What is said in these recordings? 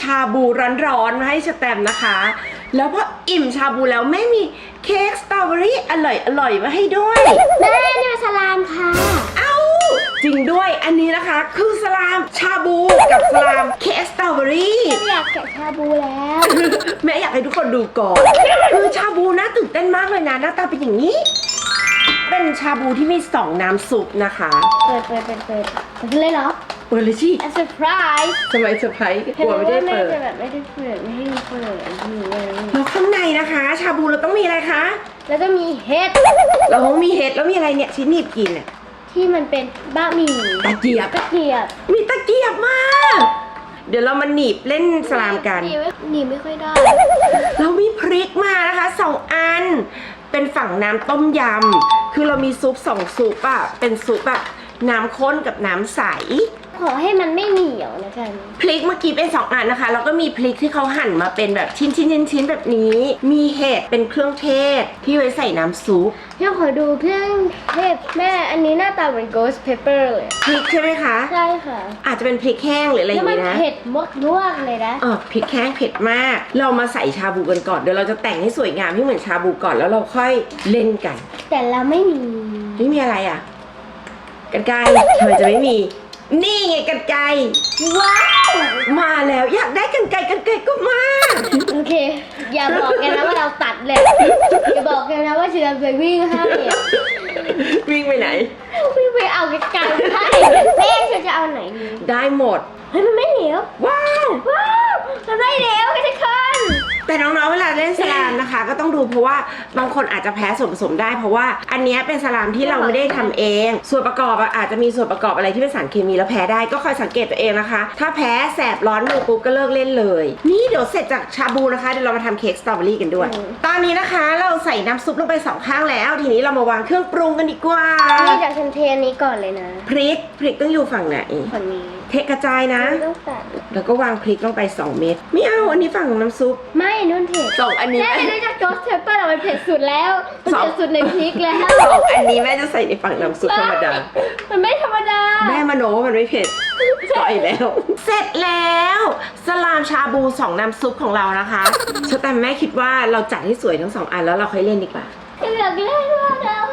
ชาบูร้อนๆมาให้สแตมป์นะคะ แล้วพออิ่มชาบูแล้วแม่มีเค้กสตรอเบอรี่อร่อยๆมาให้ด้วย แม่นี่มันสลามค่ะ เอ้า จริงด้วยอันนี้นะคะ คือสลามชาบูกับสลามเค้กสตรอเบอรี่ฉันอยากแกะชาบูแล้ว แม่อยากให้ทุกคนดูก่อนคือชาบูน่าตื่นเต้นมากเลยนะหน้าตาเป็นอย่างนี้ เป็นชาบูที่มีสองน้ำซุปนะคะ เปิดเปิดเปิดเปิดเปิดเลยเหรอ เปิดเลยสิอันเซอร์ไพรส์ทำไมเซอร์ไพรส์กลัวไม่ได้เปิดจะแบบไม่ได้เปิดไม่ให้มีเปิดมีเลยแล้วข้างในนะคะ ชาบูเราต้องมีอะไรคะ แล้วก็มีเห็ดเราต้องมีเห็ดแล้วมีอะไรเนี่ยชิ้นหนีบกินเนี่ยที่มันเป็นบะหมี่ตะเกียบ ตะเกียบมีตะเกียบมาก เดี๋ยวเรามาหนีบเล่นสลามกัน หนีไม่หนีไม่ค่อยได้เรามีพริกมานะคะสองอัน เป็นฝั่งน้ำต้มยำ คือเรามีซุปสองซุปอะเป็นซุปแบบน้ำข้นกับน้ำใส ขอให้มันไม่เหนียวแล้วกัน พริกเมื่อกี้เป็นสองอันนะคะแล้วก็มีพริกที่เขาหั่นมาเป็นแบบชิ้นชิ้นชิ้นชิ้นๆแบบนี้ มีเห็ดเป็นเครื่องเทศที่ไว้ใส่น้ำซุปพี่ขอดูเครื่องเทศแม่อันนี้หน้าตาเหมือน ghost pepper เลยพริกใช่ไหมคะใช่ค่ะ อาจจะเป็นพริกแห้งหรืออะไรอแล้วย่างมันนี้นะ เผ็ดมากลวกเลยนะ เออพริกแห้งเผ็ดมาก เรามาใส่ชาบูกันก่อน เดี๋ยวเราจะแต่งให้สวยงามให้เหมือนชาบูก่อนแล้วเราค่อยเล่นกัน แต่เราไม่มีไม่มีอะไรอะ กันไกรทำไมจะไม่มี นี่ไงกันไกรว้าวมาแล้วอยากได้กันไกรกันไกรก็มา โอเค อย่าบอกกันนะว่าเราตัดเลยอย่าบอกกันนะว่าเชียร์ไปวิ่งให้อะวิ่งไปไหน วิ่งไปเอาไกลๆให้แม่เธอจะเอาไหนดีได้หมดเฮ้ยมันไม่เหนียวว้าว ว้าวมันไม่เหนียวกันทุกคน แต่น้องๆ เวลาเล่นสลามนะคะ ก็ต้องดูเพราะว่าบางคนอาจจะแพ้ส่วนผสมได้ เพราะว่าอันเนี้ยเป็นสลามที่เราไม่ได้ทำเอง ส่วนประกอบอะอาจจะมีส่วนประกอบอะไรที่เป็นสารเคมีแล้วแพ้ได้ก็คอยสังเกตตัวเองนะคะ ถ้าแพ้แสบร้อนมือปุ๊บก็เลิกเล่นเลย นี่เดี๋ยวเสร็จจากชาบูนะคะเดี๋ยวเรามาทำเค้กสตรอเบอรี่กันด้วย ตอนนี้นะคะเราใส่น้ำซุปลงไปสองข้างแล้ว ทีนี้เรามาวางเครื่องปรุงกันดีกว่านี่จากฉันเทอันนี้ก่อนเลยนะพริกพริกต้องอยู่ฝั่งไหน คนนี้ เทกระจายนะไม่ต้องตัดแล้วก็วางพริกลงไป 2 เม็ดไม่เอาอันนี้ฝั่งน้ำซุปไม่นุ่นเผ็ดสองอันนี้แม่ไม่รู้จัก ghost pepper เรามันเผ็ดสุดแล้วมันสองเผ็ดสุดในพริกแล้วสองอันนี้แม่จะใส่ในฝั่งน้ำซุปธรรมดา มันไม่ธรรมดาแม่มโนว่ามันไม่เผ็ดปล่อยแล้ว เสร็จแล้ว สลามชาบูสองน้ำซุปของเรานะคะชแต่แม่คิดว่าเราจัดให้สวยทั้งสองอันแล้วเราค่อยเล่นดีกว่า อยากเล่นมากแล้ว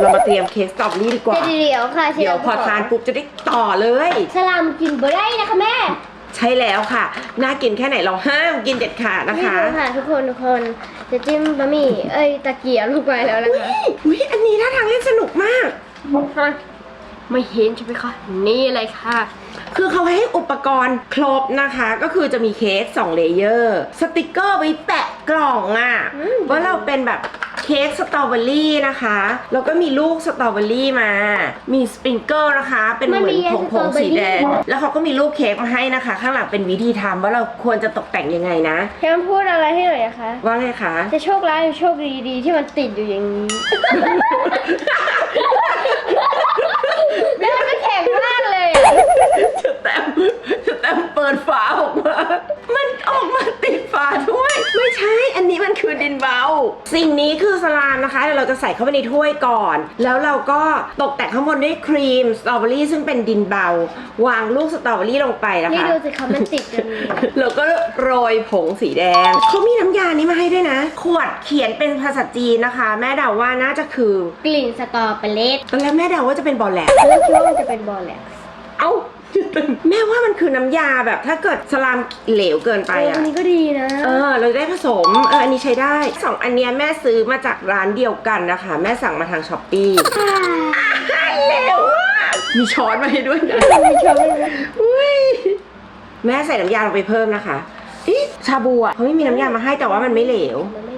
เรามาเตรียมเค้กสตรอเบอรี่ดีกว่าแต่เดี๋ยวค่ะเดี๋ยวพอทานปุ๊บจะได้ต่อเลย สลามกินบ่ได้นะคะแม่ใช่แล้วค่ะ น่ากินแค่ไหนเราห้ามกินเด็ดขาดนะคะนี่ดูค่ะทุกคนทุกคนจะจิ้มบะหมี่เอ้ยตะเกียบลงไปแล้วนะคะ อุ้ยอันนี้ท่าทางเล่นสนุกมาก ไม่เห็นใช่ไหมคะนี่เลยค่ะ คือเขาให้อุปกรณ์ครบนะคะ ก็คือจะมีเค้ก2เลเยอร์ สติกเกอร์ไว้แปะกล่องอะ่ะอืมว่าเราเป็นแบบเค้กสตรอเบอรี่นะคะ แล้วก็มีลูกสตรอเบอรี่มา มีสปริงเกิลนะคะ เป็นเหมือนผงผงๆสีแดง แล้วเขาก็มีรูปเค้กมาให้นะคะ ข้างหลังเป็นวิธีทำว่าเราควรจะตกแต่งยังไงนะแคมพูดอะไรให้หน่อยนะคะ ว่าไงคะ จะโชคร้ายหรือโชคดีดีที่มันติดอยู่อย่างนี้แล้วมันก็แข็งมากเลยอะ จะแต้มจะแต้มเปิดฝาออกมา มันออกมาติดฝาด้วย ไม่ใช่ อันนี้มันคือดินเบา สิ่งนี้คือสลามนะคะเดี๋ยวเราจะใส่เข้าไปในถ้วยก่อน แล้วเราก็ตกแต่งข้างบนด้วยครีมสตรอเบอรี่ซึ่งเป็นดินเบา วางลูกสตรอเบอรี่ลงไปนะนี่คะ ดูสิคะมันติดจนนี้แล้วก็โรยผงสีแดง เขามีน้ำยานี้มาให้ด้วยนะ ขวดเขียนเป็นภาษาจีนนะคะ แม่เดาว่าน่าจะคือกลิ่นสตรอเบอรี่ตอนแรกแม่เดาว่าจะเป็นบอลแลกแล้วคิดว่ามันจะเป็นบอลแหละ เอ้า แม่ว่ามันคือน้ำยาแบบถ้าเกิดสลามเหลวเกินไปเอออะ อันนี้ก็ดีนะ เออ เราจะได้ผสม เออ อันนี้ใช้ได้สองอันเนี้ยแม่ซื้อมาจากร้านเดียวกันนะคะ แม่สั่งมาทางช้อปปี้เหลวอะมีช้อนมาให้ด้วยนะไม่ชอบเลยนะอุ้ยแม่ใส่น้ำยาลงไปเพิ่มนะคะอิชาบูอะเขาไม่มีน้ำยามาให้แต่ว่ามันไม่เหลว มันไม่เ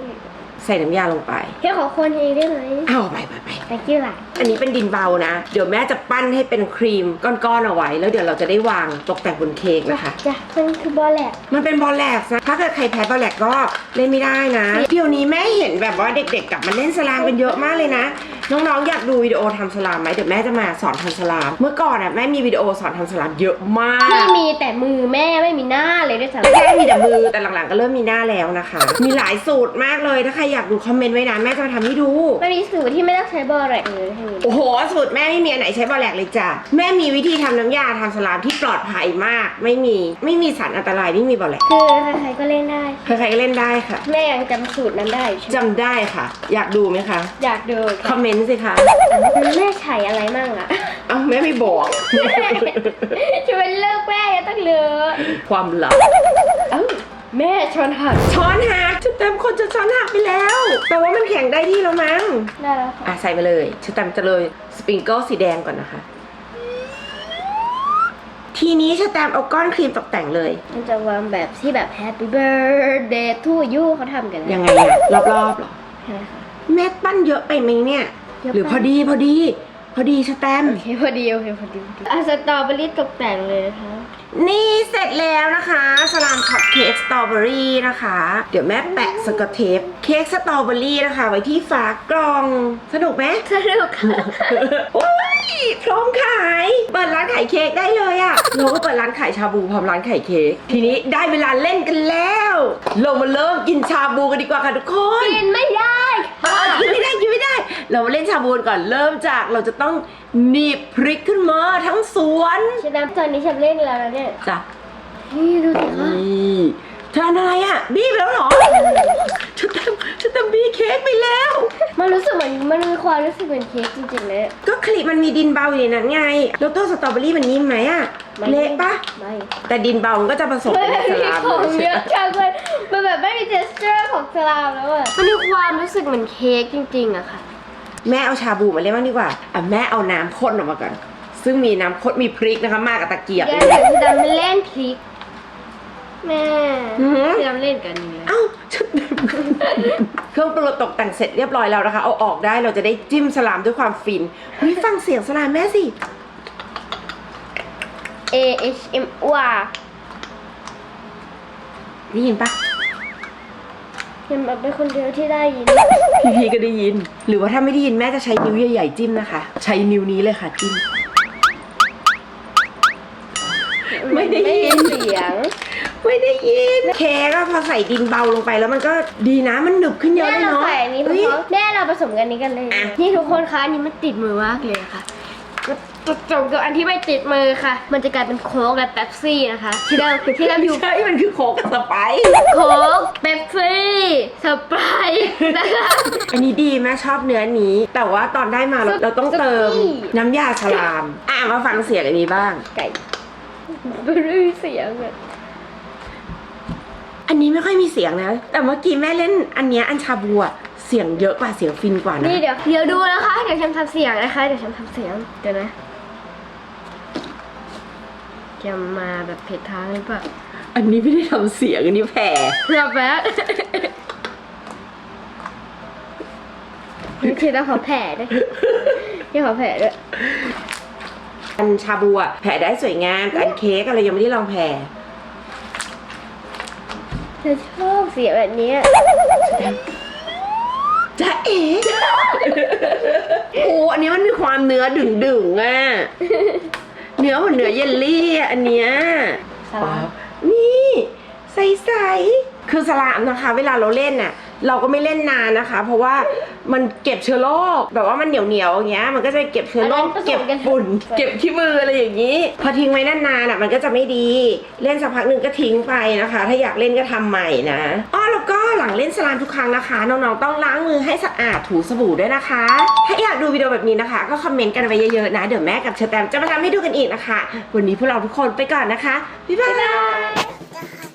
หลว ใส่น้ำยาลงไปเฮ้ยขอคนเองได้ไหมเอาไปไปไปแต่กี้ล่ะอันนี้เป็นดินเบานะ เดี๋ยวแม่จะปั้นให้เป็นครีมก้อนๆเอาไว้ แล้วเดี๋ยวเราจะได้วางตกแต่งบนเค้กนะคะ จ้ะมันคือบอลแหละมันเป็นบอลแลกนะ ถ้าเกิดใครแพ้บอลแลกก็เล่นไม่ได้นะ เดี๋ยวนี้แม่เห็นแบบว่าเด็กๆกลับมาเล่นสลามกันเยอะมากเลยนะ น้องๆอยากดูวิดีโอทำสลามไหมเดี๋ยวแม่จะมาสอนทำสลาม เมื่อก่อนอะแม่มีวิดีโอสอนทำสลามเยอะมากที่มีแต่มือแม่ไม่มีหน้าเลยด้วยซ้ำแรกๆมีแต่มือแต่หลังๆก็เริ่มมีหน้าแล้วนะคะ มีหลายสูตรมากเลยถ้าใครอยากดูคอมเมนต์ไว้นะแม่จะมาทำให้ดู มันมีสูตรที่ไม่ต้องใช้บออแรกเลยให้มีโอ้โหสูตรแม่ไม่มีอันไหนใช้บอแลกเลยจ้ะแม่มีวิธีทำน้ำยาทำสลามที่ปลอดภัยมาก ไม่มีไม่มีสารอันตรายไม่มีบอแลกคือใครๆก็เล่นได้ ใครๆก็เล่นได้ค่ะแม่ยังจำสูตรนั้นได้อยู่ใช่ไหมจำได้ค่ะ อยากดูไหมคะอยากดูคอมเมนต์สิคะแม่ใช้อะไรมั่งอะ เอ้าแม่ไม่บอก จะเป็นเลิกแม่ยังต้องเลอะความลับ เอ้าแม่ชนหักช้อนหัก ชุดเต็มคนจะช้อนหักไปแล้วแปลว่ามันแข็งได้ที่แล้วมั้ง ได้แล้วค่ะอะใส่ไปเลยชุดเต็มจะเลยสปริงเกิลสีแดงก่อนนะคะ ทีนี้ชะแตมเอาก้อนครีมตกแต่งเลย มันจะวางแบบที่แบบ Happy Birthday to you เขาทำกันนะยังไงอะรอบๆเหรอ ใช่ค่ะ แม่ปั้นเยอะไปไหมเนี่ย เยอะไป หรือพอดีพอดี พอดีชะแตม โอเคพอดีโอเคพอดีพอดีอะสตรอเบอรี่ตกแต่งเลยนะคะ นี่เสร็จแล้วนะคะ สลามช็อตเค้กสตรอเบอรี่นะคะ เดี๋ยวแม่แปะสกอตเทปเค้กสตรอเบอรี่นะคะ ไว้ที่ฝากล่อง สนุกไหม สนุกค่ะ โอ้ยพร้อมขาย เปิดร้านขายเค้กได้เลยอะเราก็เปิดร้านขายชาบูพร้อมร้านขายเค้กทีนี้ได้เวลาเล่นกันแล้ว เรามาเริ่มกินชาบูกันดีกว่าค่ะทุกคน กินไม่ได้อะกินไม่ได้กินไม่ได้ เรามาเล่นชาบูกันก่อนเริ่มจากเราจะต้องหนีบพริกขึ้นมาทั้งสวนฉันตอนนี้ฉันเล่นแล้วนะเนี่ยจ้ะนี่ดูสิคะนี่ทานอะไรอะบี้ไปแล้วเหรอฉันทำฉันทำบี้เค้กไปแล้ว มันรู้สึกเหมือนมันมีความรู้สึกเหมือนเค้กจริงๆเลยก็คลิปมันมีดินเบาอยู่ในนั้นไง แล้วตัวสตรอเบอรี่มันนิ่มไหมอะเละปะไม่แต่ดินเบามันก็จะผสมไม่เป็นสมีลามของเลยเยอะจังเลยมันแบบไม่มีเทสเจอร์ของสลามแล้วอะมันมีความรู้สึกเหมือนเค้กจริงๆอะค่ะ แม่เอาชาบูมาเล่นบ้างดีกว่าอะแม่เอาน้ำข้นออกมาก่อน ซึ่งมีน้ำข้นมีพริกนะคะ มากับตะเกียบแกเลยเดี๋ยวจะดำเล่นพริก แม่หือจะดำเล่นกันเนี่ยเอ้าชุดเครื่องปรุงตกแต่งเสร็จเรียบร้อยแล้วนะคะ เอาออกได้เราจะได้จิ้มสลามด้วยความฟินเฮ้ยฟังเสียงสลามแม่สิ A H M ว่าได้ยินปะ ยังแบบเป็นคนเดียวที่ได้ยิน พี่พีก็ได้ยิน หรือว่าถ้าไม่ได้ยินแม่จะใช้นิ้วใหญ่ๆจิ้มนะคะ ใช้นิ้วนี้เลยค่ะจิ้ม ไม่ได้ยิน เสียงไม่ได้ยิน เค้กอะพอใส่ดินเบาลงไปแล้วมันก็ดีนะมันหนึบขึ้นเยอะแม่เลยเราเนาะใส่อันนี้เพเฮ้ยราะแม่เราผสมกันนี้กันเลย อะ นี่ทุกคนคะอันนี้มันติดมือมากเลยค่ะจุดจบกับอันที่ไม่ติดมือค่ะ มันจะกลายเป็นโค้กและเป๊ปซี่นะคะ ที่เราที่เราอยู่ ใช่มันคือโค้กกับสไปซ์โค้กเป๊ปซี่ สไปร์นะคะ อันนี้ดีแม่ชอบเนื้อนี้ แต่ว่าตอนได้มาเราเราต้องเติมสกี้ น้ำยาสลาม อะมาฟังเสียงอันนี้บ้าง ไก่ไม่ได้ยินเสียงอะอันนี้ไม่ค่อยมีเสียงนะ แต่เมื่อกี้แม่เล่นอันเนี้ยอันชาบูอะเสียงเยอะกว่าเสียงฟินกว่านะนี่เดี๋ยว เดี๋ยวดูนะคะ เดี๋ยวฉันทำเสียงนะคะ เดี๋ยวฉันทำเสียง เดี๋ยวนะ จะมาแบบผิดทางหรือเปล่าอันนี้ไม่ได้ทำเสียงอันนี้แผ่เพื่อแป๊บ นี่คือต้องขอแผลด้วยนี่ขอแผลด้วยอันชาบูอะแผ่ได้สวยงามแต่อันเค้กอะเรยังไม่ได้ลองแผ่เธอชอบเสียงแบบนี้จะเอ๋โอ้อันนี้มันมีความเนื้อดึงดึงๆอะเนื้อเหมือนเนื้อเยลลี่อะอันเนี้ยสลามนี่ ใสๆ คือสลามนะคะ เวลาเราเล่นน่ะ เราก็ไม่เล่นนานนะคะ เพราะว่ามันเก็บเชื้อโรคแบบว่ามันเหนียวเหนียวๆอย่างเงี้ยมันก็จะเก็บเชื้อโรคเก็บฝุ่นเก็บขี้มืออะไรอย่างนี้ พอทิ้งไว้นานๆอะมันก็จะไม่ดีเล่นสักพักหนึ่งก็ทิ้งไปนะคะ ถ้าอยากเล่นก็ทำใหม่นะอ้อแล้วก็หลังเล่นสลามทุกครั้งนะคะน้องๆต้องล้างมือให้สะอาดถูสบู่ด้วยนะคะ ถ้าอยากดูวิดีโอแบบนี้นะคะ ก็คอมเมนต์กันไว้เยอะๆนะเดี๋ยวแม่กับเชอร์แตมจะมาทำให้ดูกันอีกนะคะ วันนี้พวกเราทุกคนไปก่อนนะคะบ๊ายบาย